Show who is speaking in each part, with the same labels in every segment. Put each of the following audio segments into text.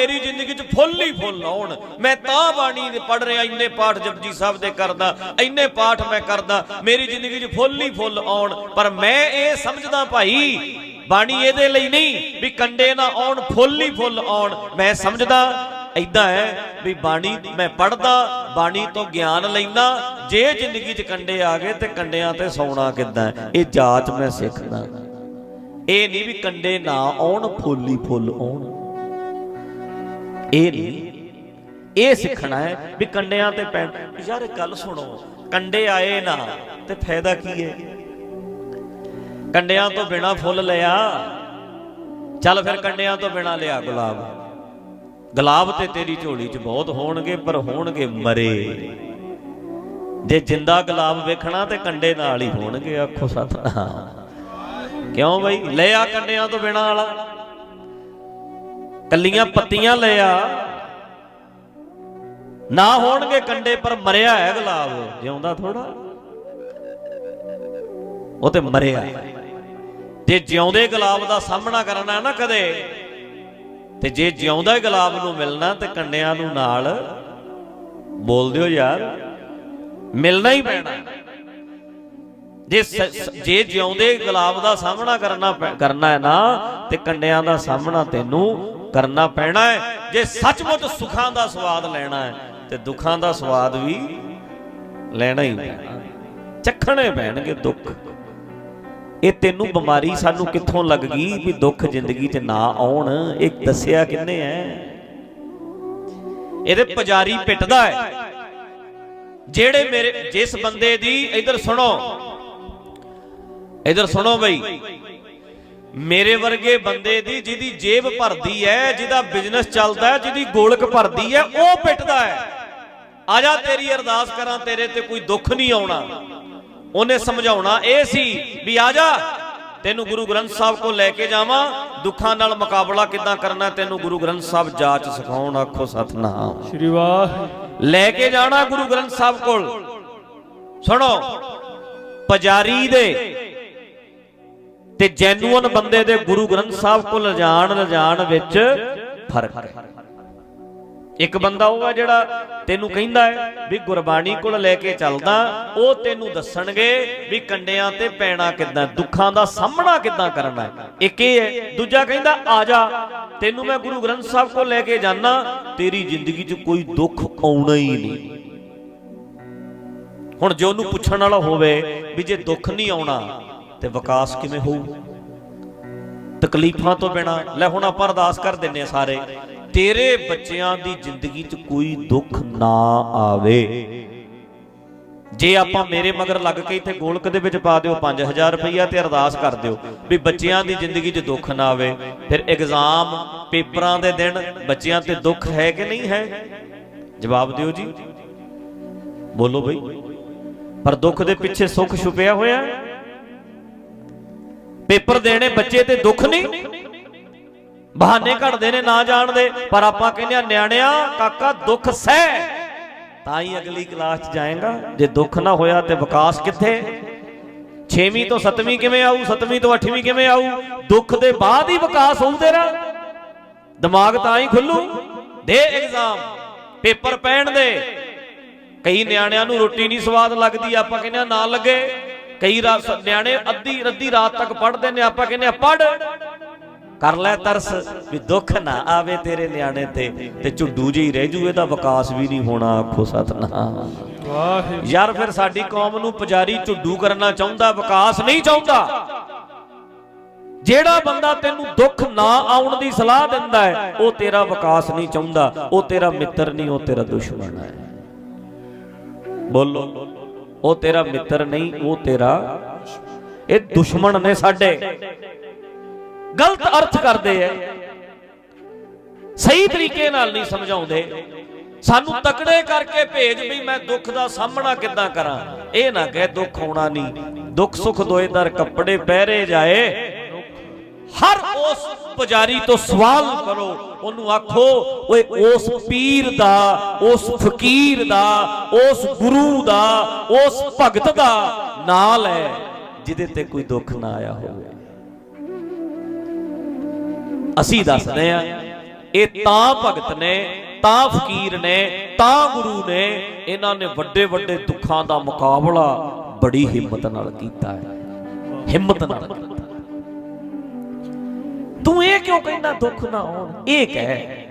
Speaker 1: ਮੇਰੀ ਜ਼ਿੰਦਗੀ 'ਚ ਫੁੱਲ ਹੀ ਫੁੱਲ ਆਉਣ। ਮੈਂ ਤਾਂ ਬਾਣੀ ਦੇ ਪੜ ਰਿਹਾ, ਇੰਨੇ ਪਾਠ ਜਪਜੀ ਸਾਹਿਬ ਦੇ ਕਰਦਾ, ਇੰਨੇ ਪਾਠ ਮੈਂ ਕਰਦਾ, ਮੇਰੀ ਜ਼ਿੰਦਗੀ 'ਚ ਫੁੱਲ ਹੀ ਫੁੱਲ ਆਉਣ। ਪਰ ਮੈਂ ਇਹ ਸਮਝਦਾ ਭਾਈ, ਬਾਣੀ ਇਹਦੇ ਲਈ ਨਹੀਂ ਵੀ ਕੰਡੇ ਨਾ ਆਉਣ, ਫੁੱਲ ਹੀ ਫੁੱਲ ਆਉਣ। ਮੈਂ ਸਮਝਦਾ ਐਦਾਂ ਹੈ ਵੀ ਬਾਣੀ ਮੈਂ ਪੜਦਾ ਬਾਣੀ ਤੋਂ ਗਿਆਨ ਲੈਂਦਾ, ਜੇ ਜ਼ਿੰਦਗੀ 'ਚ ਕੰਡੇ ਆ ਗਏ ਤੇ ਕੰਡਿਆਂ ਤੇ ਸੌਣਾ ਕਿੱਦਾਂ ਇਹ ਜਾਚ ਮੈਂ ਸਿੱਖਦਾ। ਇਹ ਨਹੀਂ ਵੀ ਕੰਡੇ ਨਾ ਆਉਣ, ਫੁੱਲ ਹੀ ਫੁੱਲ ਆਉਣ। ਇਹ ਨਹੀਂ, ਇਹ ਸਿੱਖਣਾ ਹੈ ਵੀ ਕੰਡਿਆਂ ਤੇ ਪੈਣ। ਯਾਰ ਗੱਲ ਸੁਣੋ, ਕੰਡੇ ਆਏ ਨਾ ਤੇ ਫਾਇਦਾ ਕੀ ਹੈ? ਕੰਡਿਆਂ ਤੋਂ ਬਿਨਾ ਫੁੱਲ ਲਿਆ, ਚੱਲ ਫਿਰ ਕੰਡਿਆਂ ਤੋਂ ਬਿਨਾ ਲਿਆ ਗੁਲਾਬ। ਗੁਲਾਬ ਤੇ ਤੇਰੀ ਝੋਲੀ 'ਚ ਬਹੁਤ ਹੋਣਗੇ, ਪਰ ਹੋਣਗੇ ਮਰੇ। ਜੇ ਜਿੰਦਾ ਗੁਲਾਬ ਵੇਖਣਾ ਤੇ ਕੰਡੇ ਨਾਲ ਹੀ ਹੋਣਗੇ, ਆਖੋ ਸਤਨਾਮ ਕਿਉਂ ਬਈ? ਲਿਆ ਕੰਡਿਆਂ ਤੋਂ ਬਿਨਾ ਵਾਲਾ। ਕੱਲੀਆਂ ਪੱਤੀਆਂ ਲੈ ਆ। ਨਾ ਹੋਣਗੇ ਕੰਡੇ, ਪਰ ਮਰਿਆ ਹੈ ਗੁਲਾਬ। ਜਿਉਂਦਾ ਥੋੜਾ ਉਹ ਤੇ ਮਰਿਆ। ਜੇ ਜਿਉਂਦੇ ਗੁਲਾਬ ਦਾ ਸਾਹਮਣਾ ਕਰਨਾ ਹੈ ਨਾ ਕਦੇ, ਤੇ ਜੇ ਜਿਉਂਦਾ ਗੁਲਾਬ ਨੂੰ ਮਿਲਣਾ, ਤੇ ਕੰਡਿਆਂ ਨੂੰ ਨਾਲ ਬੋਲ ਦਿਓ ਯਾਰ, ਮਿਲਣਾ ਹੀ ਪੈਣਾ। ਜੇ ਜੇ ਜਿਉਂਦੇ ਗੁਲਾਬ ਦਾ ਸਾਹਮਣਾ ਕਰਨਾ ਪੈ- ਕਰਨਾ ਹੈ ਨਾ, ਤੇ ਕੰਡਿਆਂ ਦਾ ਸਾਹਮਣਾ ਤੈਨੂੰ ਕਰਨਾ ਪੈਣਾ ਹੈ। ਜੇ ਸੱਚਮੁੱਚ ਸੁੱਖਾਂ ਦਾ ਸਵਾਦ ਲੈਣਾ ਹੈ, ਤੇ ਦੁੱਖਾਂ ਦਾ ਸਵਾਦ ਵੀ ਲੈਣਾ ਹੀ ਪੈਣਾ। ਚੱਖਣੇ ਪੈਣਗੇ ਦੁੱਖ। ਇਹ ਤੈਨੂੰ ਬਿਮਾਰੀ ਸਾਨੂੰ ਕਿੱਥੋਂ ਲੱਗ ਗਈ ਵੀ ਦੁੱਖ ਜ਼ਿੰਦਗੀ 'ਚ ਨਾ ਆਉਣ? ਇਹ ਦੱਸਿਆ ਕਿੰਨੇ ਐ? ਇਹਦੇ ਪੁਜਾਰੀ ਪਿੱਟਦਾ ਹੈ। ਜਿਹੜੇ ਮੇਰੇ ਜਿਸ ਬੰਦੇ ਦੀ ਇਧਰ ਸੁਣੋ। ਇਧਰ ਸੁਣੋ ਬਈ। ਮੇਰੇ ਵਰਗੇ ਬੰਦੇ ਦੀ ਜਿਹਦੀ ਜੇਬ ਭਰਦੀ ਹੈ ਜਿਹਦਾ ਬਿਜ਼ਨਸ ਚੱਲਦਾ ਹੈ ਜਿਹਦੀ ਗੋਲਕ ਭਰਦੀ ਹੈ ਉਹ ਪਿੱਟਦਾ ਹੈ। ਆ ਜਾ ਤੇਰੀ ਅਰਦਾਸ ਕਰਾਂ ਤੇਰੇ ਤੇ ਕੋਈ ਦੁੱਖ ਨਹੀਂ ਆਉਣਾ। ਉਹਨੇ ਸਮਝਾਉਣਾ ਇਹ ਸੀ ਵੀ ਆ ਜਾ ਤੈਨੂੰ ਗੁਰੂ ਗ੍ਰੰਥ ਸਾਹਿਬ ਕੋਲ ਲੈ ਕੇ ਜਾਵਾਂ। ਦੁੱਖਾਂ ਨਾਲ ਮੁਕਾਬਲਾ ਕਿੱਦਾਂ ਕਰਨਾ ਤੈਨੂੰ ਗੁਰੂ ਗ੍ਰੰਥ ਸਾਹਿਬ ਜਾਚ ਸਿਖਾਉਣ ਆਖੋ ਸਤਨਾਮ।
Speaker 2: ਸ਼੍ਰੀ ਵਾਹ
Speaker 1: ਲੈ ਕੇ ਜਾਣਾ ਗੁਰੂ ਗ੍ਰੰਥ ਸਾਹਿਬ ਕੋਲ। ਸੁਣੋ ਪੁਜਾਰੀ ਦੇ ਤੇ ਜੈਨੂਅਨ ਬੰਦੇ ਦੇ ਗੁਰੂ ਗ੍ਰੰਥ ਸਾਹਿਬ ਕੋਲ ਲਿਜਾਣ ਲਿਜਾਣ ਵਿੱਚ ਫ਼ਰਕ ਹੈ। ਇੱਕ ਬੰਦਾ ਉਹ ਹੈ ਜਿਹੜਾ ਤੈਨੂੰ ਕਹਿੰਦਾ ਹੈ ਵੀ ਗੁਰਬਾਣੀ ਕੋਲ ਲੈ ਕੇ ਚੱਲਦਾ, ਉਹ ਤੈਨੂੰ ਦੱਸਣਗੇ ਵੀ ਕੰਡਿਆਂ ਤੇ ਪੈਣਾ ਕਿੱਦਾਂ, ਦੁੱਖਾਂ ਦਾ ਸਾਹਮਣਾ ਕਿੱਦਾਂ ਕਰਨਾ ਹੈ। ਇੱਕ ਇਹ ਹੈ, ਦੂਜਾ ਕਹਿੰਦਾ, ਆ ਜਾ, ਤੈਨੂੰ ਮੈਂ ਗੁਰੂ ਗ੍ਰੰਥ ਸਾਹਿਬ ਕੋਲ ਲੈ ਕੇ ਜਾਣਾ ਤੇਰੀ ਜ਼ਿੰਦਗੀ 'ਚ ਕੋਈ ਦੁੱਖ ਆਉਣਾ ਹੀ ਨਹੀਂ। ਹੁਣ ਜੇ ਉਹਨੂੰ ਪੁੱਛਣ ਵਾਲਾ ਹੋਵੇ ਵੀ ਜੇ ਦੁੱਖ ਨਹੀਂ ਆਉਣਾ ਤੇ ਵਿਕਾਸ ਕਿਵੇਂ ਹੋਊ? ਤਕਲੀਫਾਂ ਤੋਂ ਬਿਨਾ, ਲੈ ਹੁਣ ਆਪਾਂ ਅਰਦਾਸ ਕਰ ਦਿੰਨੇ ਆ ਸਾਰੇ, ਤੇਰੇ ਬੱਚਿਆਂ ਦੀ ਜ਼ਿੰਦਗੀ 'ਚ ਕੋਈ ਦੁੱਖ ਨਾ ਆਵੇ। ਜੇ ਆਪਾਂ ਮੇਰੇ ਮਗਰ ਲੱਗ ਕੇ ਇੱਥੇ ਗੋਲਕ ਦੇ ਵਿੱਚ ਪਾ ਦਿਓ 5000 ਰੁਪਈਆ ਤੇ ਅਰਦਾਸ ਕਰ ਦਿਓ ਵੀ ਬੱਚਿਆਂ ਦੀ ਜ਼ਿੰਦਗੀ 'ਚ ਦੁੱਖ ਨਾ ਆਵੇ, ਫਿਰ ਐਗਜ਼ਾਮ ਪੇਪਰਾਂ ਦੇ ਦਿਨ ਬੱਚਿਆਂ ਤੇ ਦੁੱਖ ਹੈ ਕਿ ਨਹੀਂ ਹੈ? ਜਵਾਬ ਦਿਓ ਜੀ। ਬੋਲੋ ਬਈ। ਪਰ ਦੁੱਖ ਦੇ ਪਿੱਛੇ ਸੁੱਖ ਛੁਪਿਆ ਹੋਇਆ? ਹੈ ਪੇਪਰ ਦੇਣੇ ਬੱਚੇ ਤੇ ਦੁੱਖ ਨਹੀਂ? ਬਹਾਨੇ ਘੜਦੇ ਨੇ ਨਾ ਜਾਣਦੇ, ਪਰ ਆਪਾਂ ਕਹਿੰਦੇ ਆ, ਨਿਆਣਿਆ, ਕਾਕਾ, ਦੁੱਖ ਸਹਿ। ਤਾਂ ਹੀ ਅਗਲੀ ਕਲਾਸ 'ਚ ਜਾਏਗਾ। ਜੇ ਦੁੱਖ ਨਾ ਹੋਇਆ ਤੇ ਵਿਕਾਸ ਕਿੱਥੇ? 6ਵੀਂ ਤੋਂ 7ਵੀਂ ਕਿਵੇਂ ਆਊ? 7ਵੀਂ ਤੋਂ 8ਵੀਂ ਕਿਵੇਂ ਆਊ? ਦੁੱਖ ਦੇ ਬਾਅਦ ਹੀ ਵਿਕਾਸ ਹੋਊ ਤੇਰਾ ਦਿਮਾਗ ਤਾਂ ਹੀ ਖੁੱਲੂ। ਦੇ ਐਗਜ਼ਾਮ ਪੇਪਰ ਪੈਣ ਦੇ। ਕਈ ਨਿਆਣਿਆਂ ਨੂੰ ਰੋਟੀ ਨਹੀਂ ਸਵਾਦ ਲੱਗਦੀ, ਆਪਾਂ ਕਹਿੰਦੇ ਆ, ਨਾ ਲੱਗੇ। ਕਈ ਰਾਤ ਨਿਆਣੇ ਅੱਧੀ ਅੱਧੀ ਰਾਤ ਤੱਕ ਪੜ੍ਹਦੇ ਨੇ ਆਪਾਂ ਕਹਿੰਦੇ ਆ ਪੜ੍ਹ। ਕਰ ਲੈ ਤਰਸ ਵੀ ਦੁੱਖ ਨਾ ਆਵੇ ਤੇਰੇ ਨਿਆਣੇ ਤੇ ਤੇ ਝੁੱਡੂ ਜਿਹੀ ਰਹਿ ਜੂ ਇਹਦਾ ਵਿਕਾਸ ਵੀ ਨਹੀਂ ਹੋਣਾ ਆਖੋ ਸਤਨਾਮ। ਯਾਰ ਫਿਰ ਸਾਡੀ ਕੌਮ ਨੂੰ ਪੁਜਾਰੀ ਝੁੱਡੂ ਕਰਨਾ ਚਾਹੁੰਦਾ ਵਿਕਾਸ ਨਹੀਂ ਚਾਹੁੰਦਾ। ਜਿਹੜਾ ਬੰਦਾ ਤੈਨੂੰ ਦੁੱਖ ਨਾ ਆਉਣ ਦੀ ਸਲਾਹ ਦਿੰਦਾ ਹੈ ਉਹ ਤੇਰਾ ਵਿਕਾਸ ਨਹੀਂ ਚਾਹੁੰਦਾ ਉਹ ਤੇਰਾ ਮਿੱਤਰ ਨਹੀਂ ਉਹ ਤੇਰਾ ਦੁਸ਼ਮਣ ਹੈ। ਬੋਲੋ। ਉਹ ਤੇਰਾ ਮਿੱਤਰ ਨਹੀਂ, ਉਹ ਤੇਰਾ ਇਹ ਦੁਸ਼ਮਣ ਨੇ ਸਾਡੇ। ਗਲਤ ਅਰਥ ਕਰਦੇ ਐ। ਸਹੀ ਤਰੀਕੇ ਨਾਲ ਨਹੀਂ ਸਮਝਾਉਂਦੇ। ਸਾਨੂੰ ਤਕੜੇ ਕਰਕੇ ਭੇਜ ਵੀ ਮੈਂ ਦੁੱਖ ਦਾ ਸਾਹਮਣਾ ਕਿੱਦਾਂ ਕਰਾਂ। ਇਹ ਨਾ ਕਹਿ ਦੁੱਖ ਆਉਣਾ ਨਹੀਂ। ਦੁੱਖ ਸੁੱਖ ਦੋਏ ਦਰ ਕੱਪੜੇ ਪਹਿਰੇ ਜਾਏ। ਹਰ ਉਸ ਪੁਜਾਰੀ ਤੋਂ ਸਵਾਲ ਕਰੋ, ਉਹਨੂੰ ਆਖੋ, ਓਏ ਉਸ ਪੀਰ ਦਾ, ਉਸ ਫਕੀਰ ਦਾ, ਉਸ ਗੁਰੂ ਦਾ, ਉਸ ਭਗਤ ਦਾ ਨਾਂ ਲੈ ਜਿਹਦੇ ਤੇ ਕੋਈ ਦੁੱਖ ਨਾ ਆਇਆ ਹੋਵੇ। ਅਸੀਂ ਦੱਸਦੇ ਆ ਇਹ ਤਾਂ ਭਗਤ ਨੇ, ਤਾਂ ਫਕੀਰ ਨੇ, ਤਾਂ ਗੁਰੂ ਨੇ, ਇਹਨਾਂ ਨੇ ਵੱਡੇ ਵੱਡੇ ਦੁੱਖਾਂ ਦਾ ਮੁਕਾਬਲਾ ਬੜੀ ਹਿੰਮਤ ਨਾਲ ਕੀਤਾ ਹੈ। ਹਿੰਮਤ ਨਾਲ। ਕੀਤਾ ਤੂੰ ਇਹ ਕਿਉਂ ਕਹਿੰਦਾ ਦੁੱਖ ਨਾ ਆਉਣ ਇਹ ਕਹਿ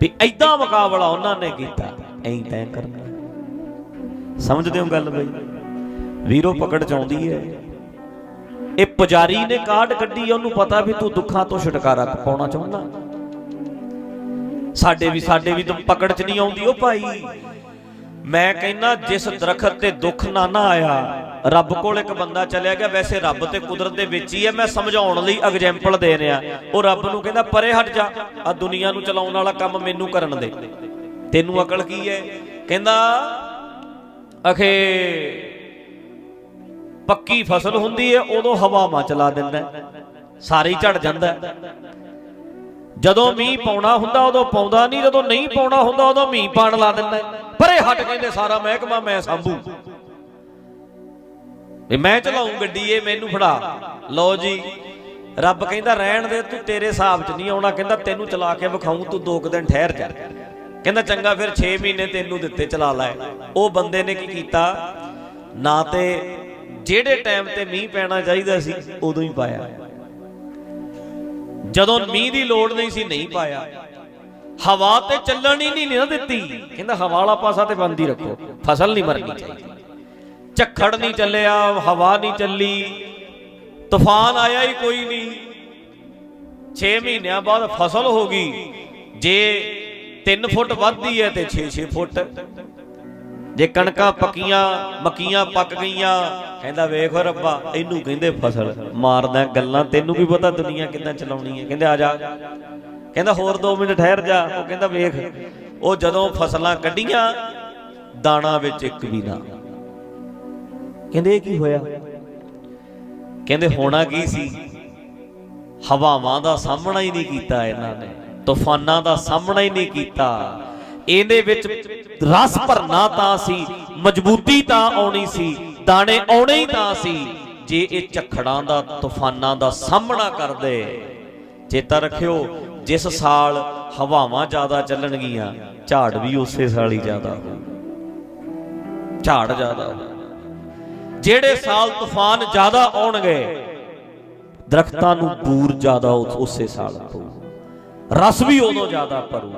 Speaker 1: ਵੀ ਐਦਾਂ ਮੁਕਾਬਲਾ ਉਹਨਾਂ ਨੇ ਕੀਤਾ। ਐਂ ਤੈਂ ਕਰਨਾ। ਸਮਝਦੇ ਹੋ ਗੱਲ ਬਈ? ਵੀਰੋ ਪਕੜ ਚ ਆਉਂਦੀ ਹੈ ਇਹ ਪੁਜਾਰੀ ਨੇ ਕਾਢ ਕੱਢੀ, ਉਹਨੂੰ ਪਤਾ ਵੀ ਤੂੰ ਦੁੱਖਾਂ ਤੋਂ ਛੁਟਕਾਰਾ ਪਾਉਣਾ ਚਾਹੁੰਦਾ। ਸਾਡੇ ਵੀ ਸਾਡੇ ਵੀ ਤਾਂ ਪਕੜ ਚ ਨਹੀਂ ਆਉਂਦੀ। ਉਹ ਭਾਈ, ਮੈਂ ਕਹਿੰਦਾ, ਜਿਸ ਦਰਖਤ ਤੇ ਦੁੱਖ ਨਾ ਨਾ ਆਇਆ ਰੱਬ ਕੋਲ ਇੱਕ ਬੰਦਾ ਚਲਿਆ ਗਿਆ, ਵੈਸੇ ਰੱਬ ਤੇ ਕੁਦਰਤ ਦੇ ਵਿੱਚ ਹੀ ਹੈ, ਮੈਂ ਸਮਝਾਉਣ ਲਈ ਐਗਜ਼ਾਮਪਲ ਦੇ ਰਿਹਾ। ਉਹ ਰੱਬ ਨੂੰ ਕਹਿੰਦਾ, ਪਰੇ ਹਟ ਜਾ ਆ ਦੁਨੀਆ ਨੂੰ ਚਲਾਉਣ ਵਾਲਾ ਕੰਮ ਮੈਨੂੰ ਕਰਨ ਦੇ। ਤੈਨੂੰ ਅਕਲ ਕੀ ਹੈ? ਕਹਿੰਦਾ, ਅਖੇ, ਪੱਕੀ ਫਸਲ ਹੁੰਦੀ ਹੈ, ਉਦੋਂ ਹਵਾ ਹਵਾਵਾਂ ਚਲਾ ਦਿੰਦਾ ਹੈ। ਸਾਰੀ ਝੜ ਜਾਂਦਾ ਜਦੋਂ ਮੀਂਹ ਪਾਉਣਾ ਹੁੰਦਾ, ਉਦੋਂ ਪਾਉਂਦਾ ਨਹੀਂ, ਜਦੋਂ ਨਹੀਂ ਪਾਉਣਾ ਹੁੰਦਾ, ਉਦੋਂ ਮੀਂਹ ਪਾਣ ਲਾ ਦਿੰਦਾ ਪਰੇ ਹਟ ਕਹਿੰਦੇ, ਸਾਰਾ ਮਹਿਕਮਾ ਮੈਂ ਸੰਭੂ। ਵੀ ਮੈਂ ਚਲਾਉਂ ਗੱਡੀ, ਇਹ ਮੈਨੂੰ ਫੜਾ। ਲਓ ਜੀ, ਰੱਬ ਕਹਿੰਦਾ ਰਹਿਣ ਦੇ, ਤੂੰ ਤੇਰੇ ਹਿਸਾਬ 'ਚ ਨਹੀਂ ਆਉਣਾ, ਕਹਿੰਦਾ ਤੈਨੂੰ ਚਲਾ ਕੇ ਵਿਖਾਉਂ ਤੂੰ ਦੋ ਕੁ ਦਿਨ ਠਹਿਰ ਜਾ। ਕਹਿੰਦਾ ਚੰਗਾ, ਫਿਰ 6 ਮਹੀਨੇ ਤੈਨੂੰ ਦਿੱਤੇ, ਚਲਾ ਲੈ। ਉਹ ਬੰਦੇ ਨੇ ਕੀ ਕੀਤਾ? ਨਾ ਤੇ ਜਿਹੜੇ ਟਾਈਮ ਤੇ ਮੀਂਹ ਪੈਣਾ ਚਾਹੀਦਾ ਸੀ, ਉਦੋਂ ਹੀ ਪਾਇਆ। ਜਦੋਂ ਮੀਂਹ ਦੀ ਲੋੜ ਨਹੀਂ ਸੀ, ਨਹੀਂ ਪਾਇਆ। ਹਵਾ ਤੇ ਚੱਲਣ ਹੀ ਨਹੀਂ ਨਾ ਦਿੱਤੀ। ਕਹਿੰਦਾ ਹਵਾ ਵਾਲਾ ਪਾਸਾ ਤੇ ਬੰਦ ਹੀ ਰੱਖੋ, ਫਸਲ ਨਹੀਂ ਮਰਨੀ ਚਾਹੀਦੀ। ਝੱਖੜ ਨਹੀਂ ਚੱਲਿਆ, ਹਵਾ ਨਹੀਂ ਚੱਲੀ, ਤੂਫਾਨ ਆਇਆ ਹੀ ਕੋਈ ਨਹੀਂ। 6 ਮਹੀਨਿਆਂ ਬਾਅਦ ਫਸਲ ਹੋ ਗਈ। ਜੇ 3 ਫੁੱਟ ਵੱਧਦੀ ਹੈ ਤੇ 6-6 ਫੁੱਟ। ਜੇ ਕਣਕਾਂ ਪੱਕੀਆਂ, ਮੱਕੀਆਂ ਪੱਕ ਗਈਆਂ, ਕਹਿੰਦਾ ਵੇਖ ਰੱਬਾ, ਇਹਨੂੰ ਕਹਿੰਦੇ ਫਸਲ। ਮਾਰਦਾ ਗੱਲਾਂ, ਤੈਨੂੰ ਵੀ ਪਤਾ ਦੁਨੀਆ ਕਿੱਦਾਂ ਚਲਾਉਣੀ ਹੈ। ਕਹਿੰਦੇ ਆ ਜਾ। ਕਹਿੰਦਾ ਹੋਰ 2 ਮਿੰਟ ਠਹਿਰ ਜਾ। ਉਹ ਕਹਿੰਦਾ ਵੇਖ, ਉਹ ਜਦੋਂ ਫਸਲਾਂ ਕੱਢੀਆਂ, ਦਾਣਾ ਵਿੱਚ ਇੱਕ ਵੀ ਨਾ। ਕਹਿੰਦੇ ਇਹ ਕੀ ਹੋਇਆ? ਕਹਿੰਦੇ ਹੋਣਾ ਕੀ ਸੀ? ਹਵਾਵਾਂ ਦਾ ਸਾਹਮਣਾ ਹੀ ਨਹੀਂ ਕੀਤਾ ਇਹਨਾਂ ਨੇ, ਤੂਫਾਨਾਂ ਦਾ ਸਾਹਮਣਾ ਹੀ ਨਹੀਂ ਕੀਤਾ। ਇਹਦੇ ਵਿੱਚ ਰਸ ਭਰਨਾ ਤਾਂ ਸੀ, ਮਜ਼ਬੂਤੀ ਤਾਂ ਆਉਣੀ ਸੀ, ਦਾਣੇ ਆਉਣੇ ਹੀ ਤਾਂ ਸੀ। ਜੇ ਇਹ ਝਖੜਾਂ ਦਾ, ਤੂਫਾਨਾਂ ਦਾ ਸਾਹਮਣਾ ਕਰਦੇ, ਚੇਤਾ ਰੱਖਿਓ, ਜਿਸ ਸਾਲ ਹਵਾਵਾਂ ਜ਼ਿਆਦਾ ਚੱਲਣਗੀਆਂ, ਝਾੜ ਵੀ ਉਸੇ ਸਾਲ ਹੀ ਜ਼ਿਆਦਾ ਹੋਊ। ਝਾੜ ਜ਼ਿਆਦਾ ਹੋਊ। ਜਿਹੜੇ ਸਾਲ ਤੂਫਾਨ ਜ਼ਿਆਦਾ ਆਉਣਗੇ, ਦਰਖਤਾਂ ਨੂੰ ਬੂਰ ਜ਼ਿਆਦਾ ਉਸੇ ਸਾਲ ਪਊ। ਰਸ ਵੀ ਉਦੋਂ ਜ਼ਿਆਦਾ ਭਰੂ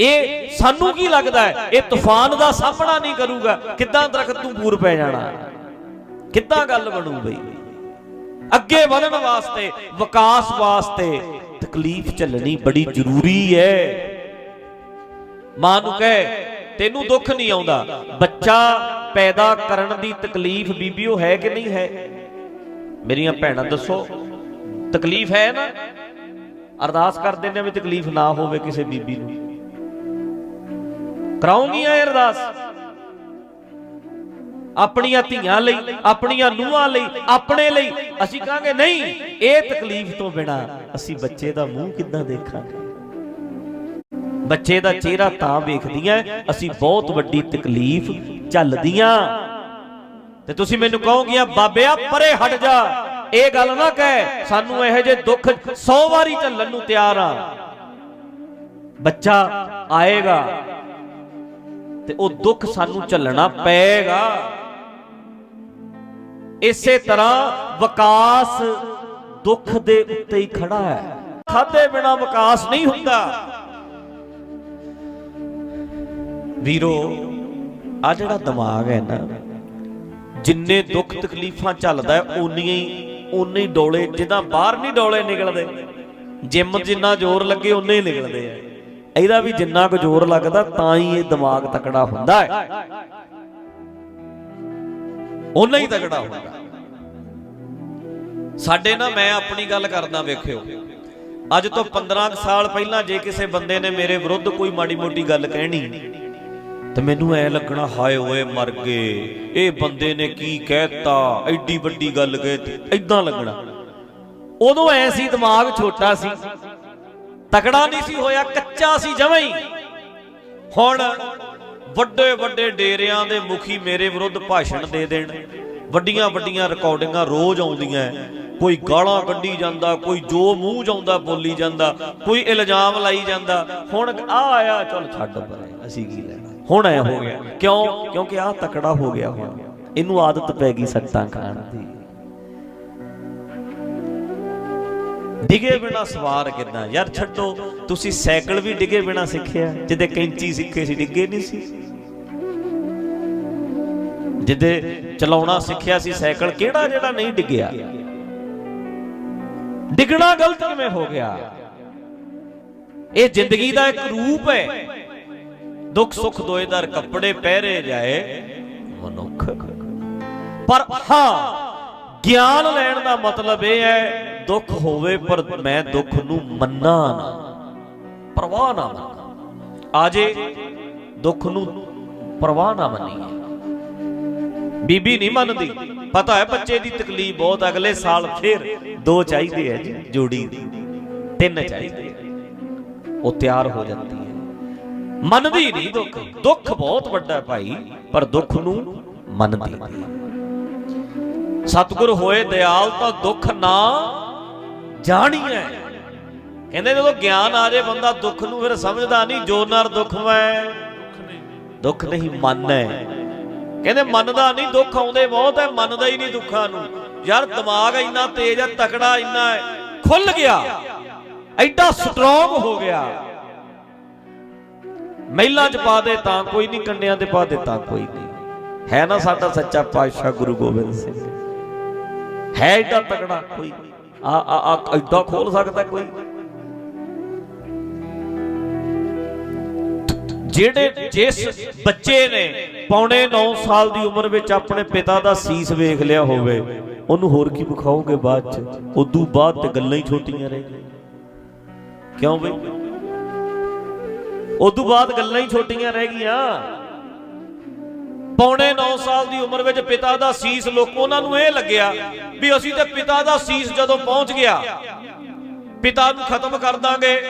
Speaker 1: ਇਹ ਸਾਨੂੰ ਕੀ ਲੱਗਦਾ ਹੈ? ਇਹ ਤੂਫਾਨ ਦਾ ਸਾਹਮਣਾ ਨਹੀਂ ਕਰੂਗਾ। ਕਿੱਦਾਂ ਦਰਖਤ ਨੂੰ ਬੂਰ ਪੈ ਜਾਣਾ? ਕਿੱਦਾਂ ਗੱਲ ਬਣੂ ਬਈ? ਅੱਗੇ ਵਧਣ ਵਾਸਤੇ, ਵਿਕਾਸ ਵਾਸਤੇ ਤਕਲੀਫ ਝੱਲਣੀ ਬੜੀ ਜ਼ਰੂਰੀ ਹੈ। ਮਾਂ ਨੂੰ ਕਹੇ ਤੈਨੂੰ ਦੁੱਖ ਨਹੀਂ ਆਉਂਦਾ? ਬੱਚਾ ਪੈਦਾ ਕਰਨ ਦੀ ਤਕਲੀਫ ਬੀਬੀਓ ਹੈ ਕਿ ਨਹੀਂ ਹੈ? ਮੇਰੀਆਂ ਭੈਣਾਂ ਦੱਸੋ, ਤਕਲੀਫ ਹੈ ਨਾ? ਅਰਦਾਸ ਕਰਦੇ ਨੇ ਵੀ ਤਕਲੀਫ ਨਾ ਹੋਵੇ ਕਿਸੇ ਬੀਬੀ ਨੂੰ। ਕਰਾਉਂਗੀਆਂ ਇਹ ਅਰਦਾਸ? ਆਪਣੀਆਂ ਧੀਆਂ ਲਈ, ਆਪਣੀਆਂ ਨੂੰਹਾਂ ਲਈ, ਆਪਣੇ ਲਈ ਅਸੀਂ ਕਹਾਂਗੇ, ਨਹੀਂ, ਇਹ ਤਕਲੀਫ ਤੋਂ ਬਿਨਾ ਅਸੀਂ ਬੱਚੇ ਦਾ ਮੂੰਹ ਕਿੱਦਾਂ ਦੇਖਾਂਗੇ? ਬੱਚੇ ਦਾ ਚਿਹਰਾ ਤਾਂ ਵੇਖਦੀਆਂ, ਅਸੀਂ ਬਹੁਤ ਵੱਡੀ ਤਕਲੀਫ ਝੱਲਦੀਆਂ। ਤੇ ਤੁਸੀਂ ਮੈਨੂੰ ਕਹੋਗੀਆਂ ਬਾਬਿਆ ਪਰੇ ਹਟ ਜਾ। ਇਹ ਗੱਲ ਨਾ ਕਹਿ, ਸਾਨੂੰ ਇਹੋ ਜਿਹੇ ਦੁੱਖ 100 ਵਾਰੀ ਝੱਲਣ ਨੂੰ ਤਿਆਰ ਆ। ਬੱਚਾ ਆਏਗਾ ਤੇ ਉਹ ਦੁੱਖ ਸਾਨੂੰ ਝੱਲਣਾ ਪਏਗਾ। ਇਸੇ ਤਰ੍ਹਾਂ ਵਿਕਾਸ ਦੁੱਖ ਦੇ ਉੱਤੇ ਹੀ ਖੜਾ ਹੈ। ਖਾਦੇ ਬਿਨਾ ਵਿਕਾਸ ਨਹੀਂ ਹੁੰਦਾ। ਵੀਰੋ ਆ ਜਿਹੜਾ ਦਿਮਾਗ ਹੈ ਨਾ, ਜਿੰਨੇ ਦੁੱਖ ਤਕਲੀਫਾਂ ਚੱਲਦਾ ਹੈ, ਓਨੀਆਂ ਹੀ, ਓਨੇ ਹੀ ਡੋਲੇ, ਜਿੱਦਾਂ ਬਾਹਰ ਨਹੀਂ ਡੋਲੇ ਨਿਕਲਦੇ। ਜਿੰਮ ਜਿੰਨਾ ਜ਼ੋਰ ਲੱਗੇ, ਓਨੇ ਹੀ ਨਿਕਲਦੇ ਆ। ਇਹਦਾ ਵੀ ਜਿੰਨਾ ਕੁ ਜ਼ੋਰ ਲੱਗਦਾ, ਤਾਂ ਹੀ ਇਹ ਦਿਮਾਗ ਤਕੜਾ ਹੁੰਦਾ ਹੈ। ਓਨਾ ਹੀ ਤਕੜਾ ਹੁੰਦਾ। ਸਾਡੇ ਨਾ ਮੈਂ ਆਪਣੀ ਗੱਲ ਕਰਦਾ, ਵੇਖਿਓ। ਅੱਜ ਤੋਂ 15 ਕੁ ਸਾਲ ਪਹਿਲਾਂ ਜੇ ਕਿਸੇ ਬੰਦੇ ਨੇ ਮੇਰੇ ਵਿਰੁੱਧ ਕੋਈ ਮਾੜੀ ਮੋਟੀ ਗੱਲ ਕਹਿਣੀ ਤੇ ਮੈਨੂੰ ਐ ਲੱਗਣਾ, ਹਾਏ ਓਏ ਮਰ ਗਏ। ਇਹ ਬੰਦੇ ਨੇ ਕੀ ਕਹਿਤਾ? ਐਡੀ ਵੱਡੀ ਗੱਲ ਕਹਿਤੀ ਐਦਾਂ ਲੱਗਣਾ। ਉਦੋਂ ਐ ਸੀ, ਦਿਮਾਗ ਛੋਟਾ ਸੀ। ਤਕੜਾ ਨਹੀਂ ਸੀ ਹੋਇਆ, ਕੱਚਾ ਸੀ ਜਮਾਂ ਹੀ। ਹੁਣ ਵੱਡੇ ਵੱਡੇ ਡੇਰਿਆਂ ਦੇ ਮੁਖੀ ਮੇਰੇ ਵਿਰੁੱਧ ਭਾਸ਼ਣ ਦੇ ਦੇਣ। ਵੱਡੀਆਂ ਵੱਡੀਆਂ ਰਿਕਾਰਡਿੰਗਾਂ ਰੋਜ਼ ਆਉਂਦੀਆਂ। ਕੋਈ ਗਾਲਾਂ ਕੱਢੀ ਜਾਂਦਾ, ਕੋਈ ਜੋ ਮੂੰਹ ਜਾਂਦਾ ਬੋਲੀ ਜਾਂਦਾ, ਕੋਈ ਇਲਜ਼ਾਮ ਲਾਈ ਜਾਂਦਾ। ਹੁਣ ਆ ਆਇਆ, ਚਲ ਛੱਡ ਪਰੇ, ਅਸੀਂ ਕੀ ਲੈਣਾ? ਹੁਣ ਐ ਹੋ ਗਿਆ। ਕਿਉਂ? ਕਿਉਂਕਿ ਆਹ ਤਕੜਾ ਹੋ ਗਿਆ ਹੁਣ। ਇਹਨੂੰ ਆਦਤ ਪੈ ਗਈ ਸੱਟਾਂ ਖਾਣ ਦੀ। ਡਿਗੇ ਬਿਨਾ ਸਵਾਰ ਕਿਦਾਂ? ਯਾਰ ਛੱਡੋ, ਤੁਸੀਂ ਸਾਈਕਲ ਵੀ ਡਿਗੇ ਬਿਨਾ ਸਿੱਖਿਆ। ਜਿੱਦੇ ਕੈਂਚੀ ਸਿੱਖੇ ਸੀ, ਡਿੱਗੇ ਨਹੀਂ ਸੀ। ਜਿੱਦੇ ਚਲਾਉਣਾ ਸਿੱਖਿਆ ਸੀ, ਸਾਈਕਲ ਕਿਹੜਾ ਜਿਹੜਾ ਨਹੀਂ ਡਿੱਗਿਆ? ਡਿੱਗਣਾ ਗਲਤ ਕਿਵੇਂ ਹੋ ਗਿਆ? ਇਹ ਜ਼ਿੰਦਗੀ ਦਾ ਇੱਕ ਰੂਪ ਹੈ ਦੁੱਖ ਸੁੱਖ ਦੋਇਦਾਰ ਕੱਪੜੇ ਪਹਿਰੇ ਜਾਏ ਮਨੁੱਖ। ਪਰ ਹਾਂ, ਗਿਆਨ ਲੈਣ ਦਾ ਮਤਲਬ ਇਹ ਹੈ, ਦੁੱਖ ਹੋਵੇ ਪਰ ਮੈਂ ਦੁੱਖ ਨੂੰ ਮੰਨਾ ਨਾ। ਪਰਵਾਹ ਨਾ ਮੰਨਾ। ਆਜੇ, ਦੁੱਖ ਨੂੰ ਪਰਵਾਹ ਨਾ ਮੰਨੀਏ। ਬੀਬੀ ਨਹੀਂ ਮੰਨਦੀ। ਪਤਾ ਹੈ ਬੱਚੇ ਦੀ ਤਕਲੀਫ ਬਹੁਤ, ਅਗਲੇ ਸਾਲ ਫੇਰ ਦੋ ਚਾਹੀਦੇ ਹੈ ਜੀ, ਜੋੜੀ ਤਿੰਨ ਚਾਹੀਦੇ ਉਹ ਤਿਆਰ ਹੋ ਜਾਂਦੀ ਹੈ। ਮੰਨਦੀ ਨਹੀਂ ਦੁੱਖ। ਦੁੱਖ ਬਹੁਤ ਵੱਡਾ ਭਾਈ, ਪਰ ਦੁੱਖ ਨੂੰ ਮੰਨਦੀ ਨਹੀਂ। ਸਤਿਗੁਰ ਹੋਏ ਦਿਆਲ ਤਾਂ ਦੁੱਖ ਨਾ ਜਾਣੀਐ। ਕਹਿੰਦੇ ਜਦੋਂ ਗਿਆਨ ਆ ਜੇ ਬੰਦਾ ਦੁੱਖ ਨੂੰ ਫਿਰ ਸਮਝਦਾ ਨਹੀਂ, ਜੋ ਨਰ ਦੁੱਖ ਮੈਂ ਦੁੱਖ ਨਹੀਂ ਮਨ। ਹੈ ਕਹਿੰਦੇ ਮੰਨਦਾ ਨਹੀਂ, ਦੁੱਖ ਆਉਂਦੇ ਬਹੁਤ ਹੈ ਮੰਨਦਾ ਹੀ ਨਹੀਂ ਦੁੱਖਾਂ ਨੂੰ। ਯਾਰ ਦਿਮਾਗ ਇੰਨਾ ਤੇਜ਼ ਹੈ ਤਕੜਾ ਇੰਨਾ ਹੈ ਖੁੱਲ ਗਿਆ। ਐਡਾ ਸਟਰੋਂਗ ਹੋ ਗਿਆ। ਮਹਿਲਾਂ 'ਚ ਪਾ ਦੇ ਤਾਂ ਕੋਈ ਨਹੀਂ, ਕੰਡਿਆਂ ਤੇ ਪਾ ਦੇ ਤਾਂ ਕੋਈ ਨਹੀਂ। ਹੈ ਨਾ ਸਾਡਾ ਸੱਚਾ ਪਾਤਸ਼ਾਹ ਗੁਰੂ ਗੋਬਿੰਦ ਸਿੰਘ? ਹੈ ਐਡਾ ਤਕੜਾ? ਕੋਈ ਆ ਆ ਆ ਐਡਾ ਖੋਲ ਸਕਦਾ ਕੋਈ? ਜਿਹੜੇ ਜਿਸ ਬੱਚੇ ਨੇ ਪੌਣੇ 9 ਸਾਲ ਦੀ ਉਮਰ ਵਿੱਚ ਆਪਣੇ ਪਿਤਾ ਦਾ ਸੀਸ ਵੇਖ ਲਿਆ ਹੋਵੇ, ਉਹਨੂੰ ਹੋਰ ਕੀ ਵਿਖਾਓਗੇ ਬਾਅਦ ਚ? ਉਦੋਂ ਬਾਅਦ ਤੇ ਗੱਲਾਂ ਹੀ ਛੋਟੀਆਂ ਰਹਿ ਗਈਆਂ। ਕਿਉਂ ਬਈ? ਉਦੋਂ ਬਾਅਦ ਗੱਲਾਂ ਹੀ ਛੋਟੀਆਂ ਰਹਿ ਗਈਆਂ। ਪੌਣੇ 9 ਸਾਲ ਦੀ ਉਮਰ ਵਿੱਚ ਪਿਤਾ ਦਾ ਸੀਸ ਲੋਕ ਉਹਨਾਂ ਨੂੰ ਇਹ ਲੱਗਿਆ ਵੀ ਅਸੀਂ ਤੇ ਪਿਤਾ ਦਾ ਸੀਸ ਜਦੋਂ ਪਹੁੰਚ ਗਿਆ, ਪਿਤਾ ਨੂੰ ਖਤਮ ਕਰ ਦਾਂਗੇ,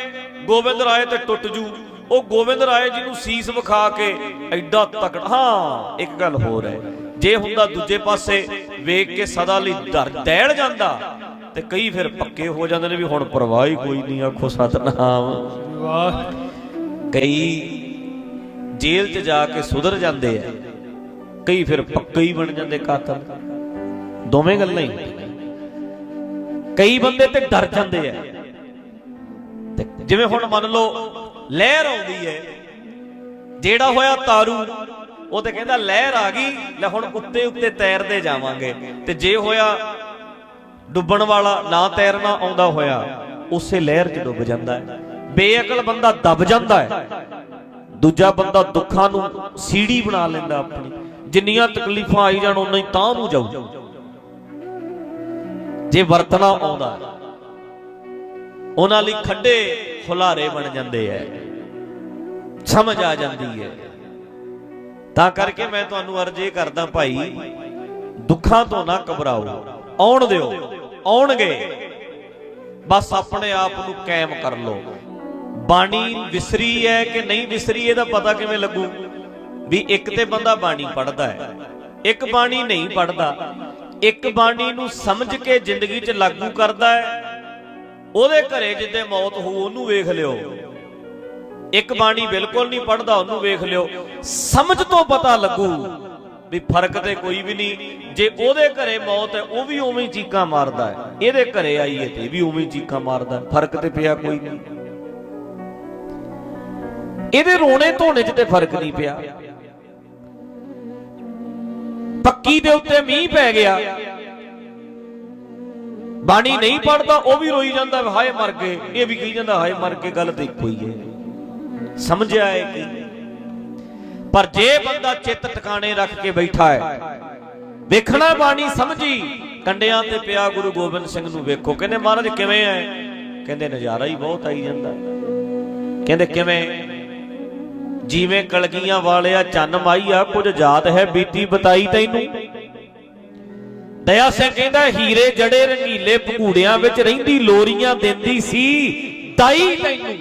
Speaker 1: ਗੋਬਿੰਦ ਰਾਏ ਤੇ ਟੁੱਟ ਜੂ। ਉਹ ਗੋਬਿੰਦ ਰਾਏ ਜੀ ਨੂੰ ਸੀਸ ਵਿਖਾ ਕੇ ਐਡਾ ਤਕੜਾ ਹਾਂ, ਇੱਕ ਗੱਲ ਹੋਰ ਹੈ। ਜੇ ਹੁੰਦਾ ਦੂਜੇ ਪਾਸੇ ਵੇਖ ਕੇ ਸਦਾ ਲਈ ਡਰ ਦੈੜ ਜਾਂਦਾ, ਤੇ ਕਈ ਫਿਰ ਪੱਕੇ ਹੋ ਜਾਂਦੇ ਨੇ ਵੀ ਹੁਣ ਪਰਵਾਹ ਹੀ ਕੋਈ ਨਹੀਂ ਆਖੋ ਸਤਨਾਮ।
Speaker 2: ਵਾਹ।
Speaker 1: ਕਈ ਜੇਲ੍ਹ 'ਚ ਜਾ ਕੇ ਸੁਧਰ ਜਾਂਦੇ ਆ, ਕਈ ਫਿਰ ਪੱਕੇ ਹੀ ਬਣ ਜਾਂਦੇ ਕਾਤਲ। ਦੋਵੇਂ ਗੱਲਾਂ ਹੀ। ਕਈ ਬੰਦੇ ਤੇ ਡਰ ਜਾਂਦੇ ਆ। ਤੇ ਜਿਵੇਂ ਹੁਣ ਮੰਨ ਲਓ, ਲਹਿਰ ਆਉਂਦੀ ਹੈ ਜਿਹੜਾ ਹੋਇਆ ਤਾਰੂ, ਉਹ ਤੇ ਕਹਿੰਦਾ ਲਹਿਰ ਆ ਗਈ, ਲੈ ਹੁਣ ਉੱਤੇ ਉੱਤੇ ਤੈਰਦੇ ਜਾਵਾਂਗੇ। ਤੇ ਜੇ ਹੋਇਆ ਡੁੱਬਣ ਵਾਲਾ ਨਾ ਤੈਰਨਾ ਆਉਂਦਾ ਹੋਇਆ, ਉਸੇ ਲਹਿਰ 'ਚ ਡੁੱਬ ਜਾਂਦਾ। ਹੈ ਬੇਅਕਲ ਬੰਦਾ ਦਬ ਜਾਂਦਾ ਹੈ। ਦੂਜਾ ਬੰਦਾ ਦੁੱਖਾਂ ਨੂੰ ਸੀੜੀ ਬਣਾ ਲੈਂਦਾ ਆਪਣੀ। ਜਿੰਨੀਆਂ ਤਕਲੀਫਾਂ ਆਈ ਜਾਣ ਉਨਾ ਹੀ ਤਾਂ ਨੂੰ ਜਾਊ। ਜੇ ਵਰਤਣਾ ਆਉਂਦਾ, ਉਹਨਾਂ ਲਈ ਖੱਡੇ ਖੁਲਾਰੇ ਬਣ ਜਾਂਦੇ ਐ। ਸਮਝ ਆ ਜਾਂਦੀ ਹੈ ਤਾਂ ਕਰਕੇ ਮੈਂ ਤੁਹਾਨੂੰ ਅਰਜ਼ ਇਹ ਕਰਦਾ ਭਾਈ, ਦੁੱਖਾਂ ਤੋਂ ਨਾ ਘਬਰਾਓ। ਆਉਣ ਦਿਓ। ਆਉਣਗੇ। ਬਸ ਆਪਣੇ ਆਪ ਨੂੰ ਕਾਇਮ ਕਰ ਲਓ। ਬਾਣੀ ਵਿਸਰੀ ਹੈ ਕਿ ਨਹੀਂ ਵਿਸਰੀ, ਇਹਦਾ ਪਤਾ ਕਿਵੇਂ ਲੱਗੂ? ਵੀ ਇੱਕ ਤੇ ਬੰਦਾ ਬਾਣੀ ਪੜਦਾ ਹੈ, ਇੱਕ ਬਾਣੀ ਨਹੀਂ ਪੜਦਾ ਇੱਕ ਬਾਣੀ ਨੂੰ ਸਮਝ ਕੇ ਜ਼ਿੰਦਗੀ 'ਚ ਲਾਗੂ ਕਰਦਾ ਹੈ, ਉਹਦੇ ਘਰੇ ਜਿੱਦੇ ਮੌਤ ਹੋ ਉਹਨੂੰ ਵੇਖ ਲਿਓ। ਇੱਕ ਬਾਣੀ ਬਿਲਕੁਲ ਨਹੀਂ ਪੜਦਾ ਉਹਨੂੰ ਵੇਖ ਲਿਓ। ਸਮਝ ਤੋਂ ਪਤਾ ਲੱਗੂ ਵੀ ਫ਼ਰਕ ਤੇ ਕੋਈ ਵੀ ਨਹੀਂ। ਜੇ ਉਹਦੇ ਘਰੇ ਮੌਤ ਹੈ, ਉਹ ਵੀ ਉਵੇਂ ਹੀ ਚੀਕਾਂ ਮਾਰਦਾ ਹੈ। ਇਹਦੇ ਘਰੇ ਆਈ ਹੈ ਤੇ ਇਹ ਵੀ ਉਵੇਂ ਹੀ ਚੀਕਾਂ ਮਾਰਦਾ ਫ਼ਰਕ ਤੇ ਪਿਆ ਕੋਈ ਨਹੀਂ। ਇਹਦੇ ਰੋਣੇ ਧੋਣੇ 'ਚ ਤੇ ਫ਼ਰਕ ਨਹੀਂ ਪਿਆ। ਪੱਕੀ ਦੇ ਉੱਤੇ ਮੀਂਹ ਪੈ ਗਿਆ। ਬਾਣੀ ਨਹੀਂ ਪੜਦਾ ਉਹ ਵੀ ਰੋਈ ਜਾਂਦਾ ਹਾਏ ਮਰ ਗਏ। ਇਹ ਵੀ ਕਹੀ ਜਾਂਦਾ, ਹਾਏ ਮਰ ਕੇ ਗੱਲ ਤੇ ਹੀ ਹੈ ਸਮਝਿਆ ਹੈ ਕਿ? ਪਰ ਜੇ ਬੰਦਾ ਚਿੱਤ ਟਿਕਾਣੇ ਰੱਖ ਕੇ ਬੈਠਾ ਹੈ, ਵੇਖਣਾ ਬਾਣੀ ਸਮਝੀ, ਕੰਡਿਆਂ ਤੇ ਪਿਆ ਗੁਰੂ ਗੋਬਿੰਦ ਸਿੰਘ ਨੂੰ ਵੇਖੋ। ਕਹਿੰਦੇ, ਮਹਾਰਾਜ, ਕਿਵੇਂ ਹੈ? ਕਹਿੰਦੇ, ਨਜ਼ਾਰਾ ਹੀ ਬਹੁਤ ਆਈ ਜਾਂਦਾ। ਕਹਿੰਦੇ, ਕਿਵੇਂ? ਜਿਵੇਂ ਕਲਗੀਆਂ ਵਾਲਿਆ ਚੰਨ ਮਾਈਆ, ਕੁਝ ਜਾਤ ਹੈ ਬੀਤੀ ਬਤਾਈ ਤੈਨੂੰ। ਦਇਆ ਸਿੰਘ ਕਹਿੰਦਾ, ਹੀਰੇ ਜੜੇ ਰੰਗੀਲੇ ਭਕੂੜਿਆਂ ਵਿੱਚ ਰਹਿੰਦੀ, ਲੋਰੀਆਂ ਦਿੰਦੀ ਸੀ ਤਾਈ ਤੈਨੂੰ।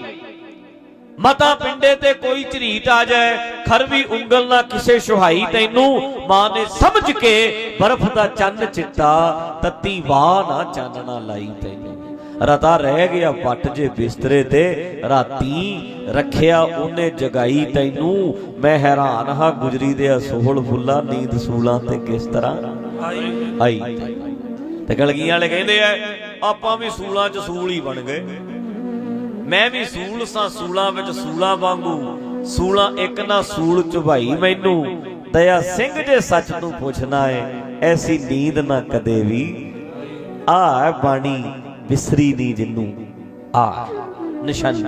Speaker 1: ਮਤਾ ਪਿੰਡੇ ਤੇ ਕੋਈ ਝਰੀਟ ਆ ਜਾਏ ਖਰਵੀ ਉਂਗਲ ਨਾ ਕਿਸੇ ਸੁਹਾਈ ਤੈਨੂੰ। ਮਾਂ ਨੇ ਸਮਝ ਕੇ ਬਰਫ਼ ਦਾ ਚੰਨ ਚਿੱਟਾ, ਤੱਤੀ ਵਾਹ ਨਾ ਚਾਨਣਾ ਲਾਈ ਤੈਨੂੰ। ਰਤਾ ਰਹਿ ਗਿਆ ਵੱਟ ਜੇ ਬਿਸਤਰੇ ਤੇ। ਰਾਤੀ ਰੱਖਿਆ ਉਹਨੇ ਜਗਾਈ ਤੈਨੂੰ। ਮੈਂ ਹੈਰਾਨ ਹਾਂ ਗੁਜਰੀ ਦੇ ਅਸੋਹਲ ਫੁੱਲਾ, ਨੀਂਦ ਸੂਲਾਂ ਤੇ ਕਿਸ ਤਰ੍ਹਾਂ? ਆਈ। ਤੇ ਗਲਗੀਆਂ ਵਾਲੇ ਕਹਿੰਦੇ ਆ, ਆਪਾਂ ਵੀ ਸੂਲਾਂ 'ਚ ਸੂਲ ਹੀ ਬਣ ਗਏ। ਮੈਂ ਵੀ ਸੂਲ ਸਾਂ, ਸੂਲਾਂ ਵਿੱਚ ਸੂਲਾਂ ਵਾਂਗੂ। ਸੂਲਾਂ ਇੱਕ ਨਾ ਸੂਲ ਚੁਭਾਈ ਮੈਨੂੰ। ਦਇਆ ਸਿੰਘ ਜੇ ਸੱਚ ਨੂੰ ਪੁੱਛਣਾ ਏ, ਐਸੀ ਨੀਂਦ ਨਾ ਕਦੇ ਵੀ। ਆ ਬਾਣੀ। ਵਿਸਰੀ ਦੀ ਜਿੰਨੂੰ ਆ। ਨਿਸ਼ਾਨੀ।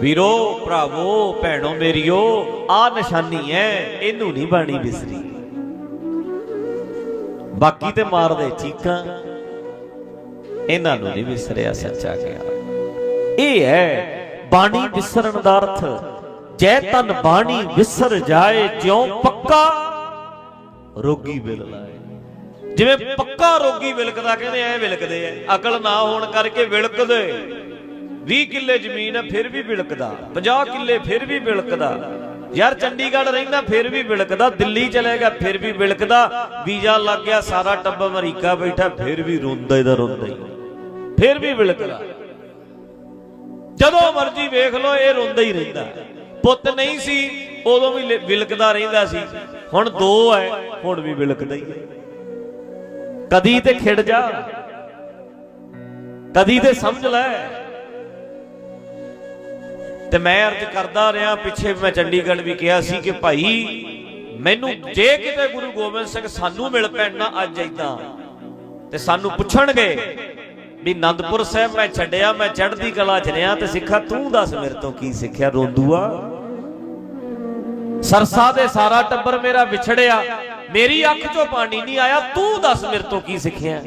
Speaker 1: ਵੀਰੋ, ਭਰਾਵੋ, ਭੈਣੋ ਮੇਰੀਓ, ਆ ਨਿਸ਼ਾਨੀ ਐ, ਇਹਨੂੰ ਨਹੀਂ ਬਾਣੀ ਵਿਸਰੀ ਬਾਕੀ ਤੇ ਮਾਰਦੇ ਚੀਕਾਂ, ਇਹਨਾਂ ਨੂੰ ਨਹੀਂ ਵਿਸਰਿਆ ਸੱਚਾ ਗਿਆ ਇਹ ਹੈ ਬਾਣੀ ਵਿਸਰਨ ਦਾ ਅਰਥ, ਜੈ ਤਨ ਬਾਣੀ ਵਿਸਰ ਜਾਏ, ਜਿਉ ਪੱਕਾ ਰੋਗੀ ਬਿਲ ਲਾਏ ਜਿਵੇਂ ਪੱਕਾ ਰੋਗੀ ਵਿਲਕਦਾ, ਕਹਿੰਦੇ ਐ ਵਿਲਕਦੇ ਐ, ਅਕਲ ਨਾ ਹੋਣ ਕਰਕੇ ਵਿਲਕਦੇ। 20 ਕਿੱਲੇ ਜ਼ਮੀਨ ਹੈ ਫਿਰ ਵੀ ਵਿਲਕਦਾ। 50 ਕਿੱਲੇ ਫਿਰ ਵੀ ਵਿਲਕਦਾ। ਯਾਰ ਚੰਡੀਗੜ੍ਹ ਰਹਿੰਦਾ, ਫਿਰ ਵੀ ਵਿਲਕਦਾ। ਦਿੱਲੀ ਚਲੇ ਗਿਆ, ਫਿਰ ਵੀ ਵਿਲਕਦਾ। ਵੀਜ਼ਾ ਲੱਗ ਗਿਆ, ਸਾਰਾ ਟੱਬ ਅਮਰੀਕਾ ਬੈਠਾ, ਫਿਰ ਵੀ ਰੋਂਦਾ ਹੀ ਦਾ ਰੋਂਦਾ ਹੀ। ਫਿਰ ਵੀ ਵਿਲਕਦਾ। ਜਦੋਂ ਮਰਜ਼ੀ ਵੇਖ ਲਓ, ਇਹ ਰੋਂਦਾ ਹੀ ਰਹਿੰਦਾ। ਪੁੱਤ ਨਹੀਂ ਸੀ, ਉਦੋਂ ਵੀ ਵਿਲਕਦਾ ਰਹਿੰਦਾ ਸੀ। ਹੁਣ ਦੋ ਹੈ ਹੁਣ ਵੀ ਵਿਲਕਦਾ ਹੀ ਹੈ। ਕਦੀ ਤੇ ਖਿੜ ਜਾ। ਕਦੀ ਤੇ ਸਮਝ ਲੈ। ਤੇ ਮੈਂ ਅਰਜ਼ ਕਰਦਾ ਰਿਹਾ, ਪਿੱਛੇ ਮੈਂ ਚੰਡੀਗੜ੍ਹ ਵੀ ਕਿਹਾ ਸੀ ਕਿ ਭਾਈ, ਮੈਨੂੰ ਜੇ ਕਿਤੇ ਗੁਰੂ ਗੋਬਿੰਦ ਸਿੰਘ ਸਾਨੂੰ ਮਿਲ ਪੈਣ ਨਾ ਅੱਜ ਇਦਾਂ ਤੇ ਸਾਨੂੰ ਪੁੱਛਣਗੇ ਵੀ ਆਨੰਦਪੁਰ ਸਾਹਿਬ ਮੈਂ ਛੱਡਿਆ, ਮੈਂ ਚੜ੍ਹਦੀ ਕਲਾ ਚ ਰਿਹਾ ਤੇ ਸਿੱਖਾ, ਤੂੰ ਦੱਸ ਮੇਰੇ ਤੋਂ ਕੀ ਸਿੱਖਿਆ ਰੋਂਦੂਆ? ਸਰਸਾ ਦੇ ਸਾਰਾ ਟੱਬਰ ਮੇਰਾ ਵਿਛੜਿਆ। ਮੇਰੀ ਅੱਖ 'ਚੋਂ ਪਾਣੀ ਨਹੀਂ ਆਇਆ, ਤੂੰ ਦੱਸ ਮੇਰੇ ਤੋਂ ਕੀ ਸਿੱਖਿਆ?